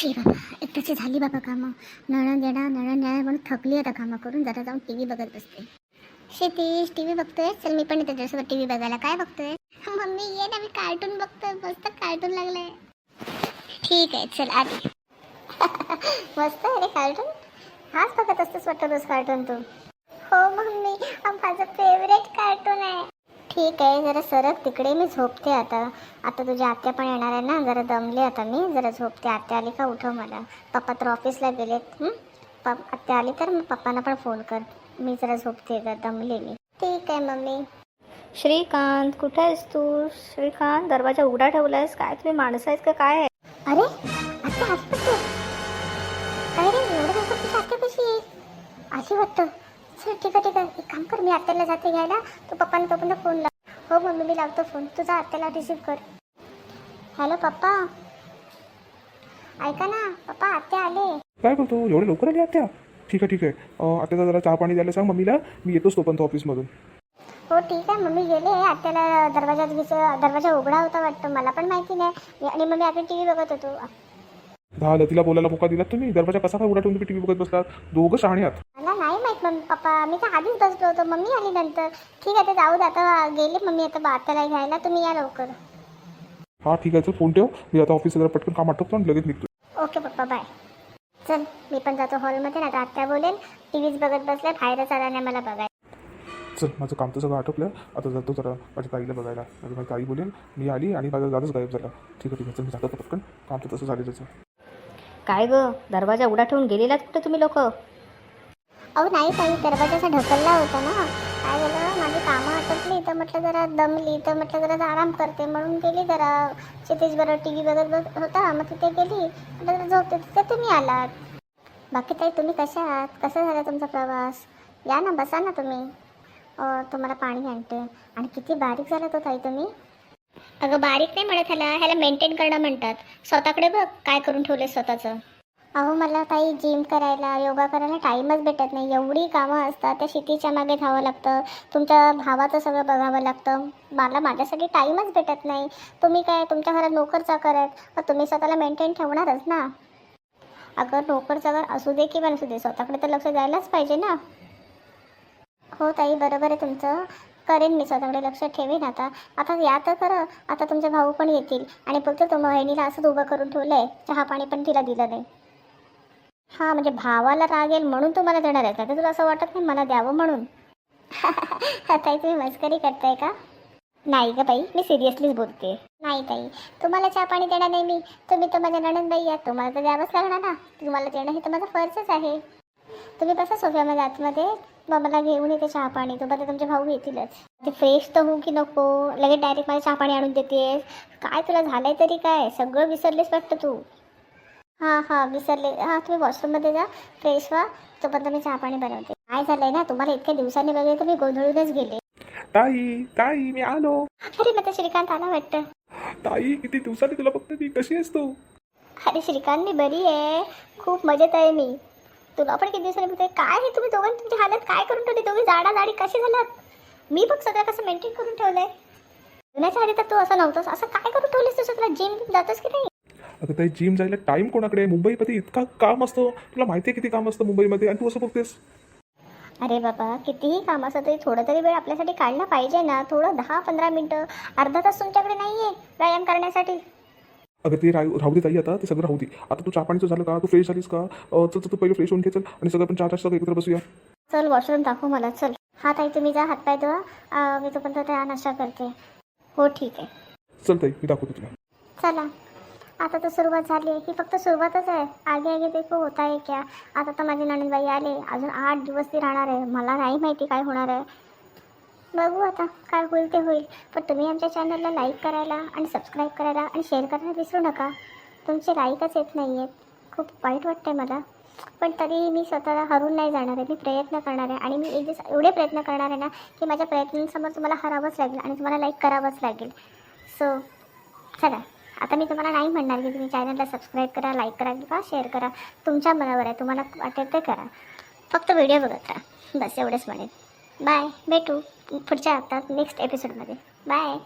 शी बाबा एकट्याची झाली बाबा कामं। नळण देणं नळण देणं म्हणून थकली आता कामं करून जरा जाऊन टी व्ही बघत बसते. शेतीश टी व्ही बघतोय चल मी पण येते त्याच्यासोबत टी व्ही बघायला. काय बघतोय मम्मी ये ना मी कार्टून बघतोय. मस्त कार्टून लागलंय. ठीक आहे चल आधी. मस्त आहे रे कार्टून हाच बघत असतोस वाटतं रोज कार्टून तू. हो मम्मी हा माझं फेवरेट कार्टून आहे ठीक आहे जरा सरक तिकडे मी झोपते आता. आता तुझ्या आत्या पण येणार आहे ना जरा दमले आता मी. जरा झोपते. आत्या आली का उठव मला. पप्पा तर ऑफिसला गेलेत? पप आत्या आली तर मग पप्पांना पण फोन कर. मी जरा झोपते जरा दमले मी. ठीक आहे मम्मी. श्रीकांत कुठे आहेस तू? श्रीकांत दरवाजा उघडा ठेवलायस? काय तुम्ही माणसं आहेत का? काय आहे? अरे काय रे एवढं लवकर तुझी आत्या कशी येईल आली वाटतं. चल ठीक आहे ठीक आहे. एक काम कर मी आत्याला जाते घ्यायला. तू पप्पांना तोपर्यंत फोन लाव. हो मम्मी मी लावतो फोन तुझा आत्याला रिसीव कर. हॅलो पप्पा. ऐका ना पप्पा आत्या आले. काय करतो एवढे लवकर आली आत्या? ठीक आहे ठीक आहे. अं, आत्याचा जरा चहा पाणी द्यायला सांग मम्मीला. मी येतोच तोपर्यंत ऑफिसमधून हो ठीक आहे मम्मी गेले आत्याला दरवाजा दरवाजा उघडा होता वाटतं. मला पण माहिती नाही. आणि मग मी आता टी व्ही बघत होतो. झालं तिला बोलायला मोका दिलात तुम्ही? दरवाजा कसा काय उघडा ठेवून तुम्ही टी व्ही बघत बसलात? दोघं शहाणे आहात. मम्मी पप्पा मी तर आधीच बसलो होतो. मम्मी आली नंतर. ठीक आहे ते जाऊ दे. आता गेले मम्मी आता बात्याला घ्यायला. तुम्ही या लवकर. हा ठीक आहे. चल फोन ठेव. मी आता ऑफिसला जरा पटकन काम आटोपतो आणि लगेच निघतो. ओके पप्पा. बाय. चल मी पण जातो हॉलमध्ये ना आता आत्या बोलेल टी व्हीच बघत बसले बाहेरच आला नाही मला बघायला. चल माझं काम तर सगळं आटोपलं. आता जातो जरा माझ्या ताईला बघायला. माझी माझी ताई बोलेल मी आली आणि माझा दादाच गायब झाला. ठीक आहे ठीक आहे. चल मी जातो पटकन. काम तर तसं झालेलंच आहे. काय ग? दरवाजा उघडा ठेवून गेलेलात कुठे तुम्ही लोक? अहो नाही ताई दरवाजाचा ढकलला होता ना. काय झालं माझी कामं आटोपली. तर म्हटलं जरा दमली तर म्हटलं जरा आराम करते. म्हणून गेली जरा. क्षितिज बरोबर टी व्ही बघत बघ होता. मग तिथे गेली. म्हटलं जरा झोपते. तिथे तुम्ही आलात. बाकी ताई तुम्ही कशा आहात? कसा झाला तुमचा प्रवास? या ना बसा ना तुम्ही. तुम्हाला पाणी आणते. आणि किती बारीक झाला तो ताई तुम्ही. अगं बारीक नाही म्हणत ह्याला. ह्याला मेंटेन करणं म्हणतात. स्वतःकडे बघ. काय करून ठेवले स्वतःचं. अहो मला काही जिम करायला योगा करायला टाईमच भेटत नाही. एवढी कामं असतात त्या शेतीच्या मागे धावं लागतं. तुमच्या भावाचं सगळं बघावं लागतं. मला माझ्यासाठी टाईमच भेटत नाही. तुम्ही काय तुमच्या घरात नोकर चाकर आहेत? मग तुम्ही स्वतःला मेंटेन ठेवणारच ना. अगं नोकर चाकर असू दे किंवा नसू दे स्वतःकडे तर लक्ष द्यायलाच पाहिजे ना. हो ताई बरोबर आहे तुमचं. करेन मी स्वतःकडे लक्ष ठेवेन आता. आता या तर खरं. आता तुमचे भाऊ पण येतील. आणि फक्त तुम्हा बहिणीला असंच उभं करून ठेवलं आहे चहा पाणी पण तिला दिलं नाही. हां म्हणजे भावाला राग येईल म्हणून तुम्हाला देणार आहे का तर तुला असं वाटत नाही मला द्यावं म्हणून. ताई तुम्ही मस्करी करताय का? नाही का बाई मी सिरियसलीच बोलते. नाही ताई तुम्हाला चहा पाणी देणार नाही मी. तुम्ही तर माझ्या नणंदबाई आहात तुम्हाला तर द्यावंच लागणार ना. तुम्हाला देणं हे तर माझा फर्जच आहे. तुम्ही बसा सोफ्यामध्ये आतमध्ये. मग मला घेऊन येते चहा पाणी. तुम्हाला तुमचे भाऊ येतीलच ते फ्रेश तर होऊ की नको? लगेच डायरेक्ट मला चहा पाणी आणून देतेस? काय तुला झालंय तरी काय? सगळं विसरलेस वाटतं तू. हां हां विसरले. हां तुम्ही वॉशरूममध्ये जा फ्रेश व्हा. तोपर्यंत मी चहा पाणी बनवते. काय झालंय ना तुम्हाला इतक्या दिवसांनी वगैरे तर मी गोंधळूनच गेले. ताई ताई मी आलो. अरे मग श्रीकांत आला वाटतं. ताई किती दिवसांनी तुला बघते ती कशी आहेस तू? अरे श्रीकांत मी बरी आहे. खूप मजेत आहे मी. तुला पण किती दिवसांनी बघते. काय हे तुम्ही दोघांनी तुमची हालत काय करून ठेवली? दोघी जाडा जाडी कशी झालात? मी बघ सगळं कसं मेंटेन करून ठेवलंय. लग्नाच्या आधी तर तू असं नव्हतंस. असं काय करून ठेवलीस तू? तुला जिम जातोस की नाही? अगं ताई जिम जायला टाइम कोणाकडे आहे? मुंबईमध्ये इतका काम असतो. तुला माहिती आहे किती काम असतं मुंबईमध्ये? आणि तू असं बघतेस? अरे बाबा कितीही काम असं तरी थोडं तरी वेळ आपल्यासाठी काढला पाहिजे ना. थोडं दहा पंधरा मिनटं अर्धा तास तुमच्याकडे नाही आहे व्यायाम करण्यासाठी. अगं ते राहू राहू दे ताई आता ते सगळं राहू दे. आता तू चहा पाणीचं झालं का? तू फ्रेश झालीस का? अं, चल चल तू पहिले फ्रेश होऊन घे चल. आणि सगळं पण चहा सगळं एकत्र बसूया. चल वॉशरूम दाखव मला चल. हा ताई तुम्ही जा हातपाय धुवा. अं, मी तोपर्यंत त्या नाश्ता करते. हो ठीक आहे. चल ताई मी दाखवतो तुला. चला. आता तर सुरुवात झाली ही फक्त सुरुवातच आहे. आगे आगे देखो होता आहे क्या? आता तर माझी नणंदबाई आले. अजून आठ दिवस ती राहणार आहे. मला नाही माहिती काय होणार आहे. बघू आता काय होईल ते होईल. पण तुम्ही आमच्या चॅनलला लाईक करायला आणि सबस्क्राईब करायला आणि शेअर करायला विसरू नका. तुमचे लाईकच येत नाही आहेत खूप वाईट वाटतंय मला. पण तरी मी स्वतःला हरून नाही जाणार आहे. मी प्रयत्न करणार आहे. आणि मी एक दिवस एवढे प्रयत्न करणार आहे ना की माझ्या प्रयत्नांसमोर तुम्हाला हरावंच लागेल आणि तुम्हाला लाईक करावंच लागेल. सो चला. आता मी तुम्हाला नाही म्हणणार की तुम्ही चॅनलला सबस्क्राईब करा लाईक करा किंवा शेअर करा. तुमच्या मनावर आहे तुम्हाला वाटेल ते करा. फक्त व्हिडिओ बघत राहा. बस एवढंच म्हणेन. बाय भेटू पुढच्या हप्त्यात नेक्स्ट एपिसोडमध्ये बाय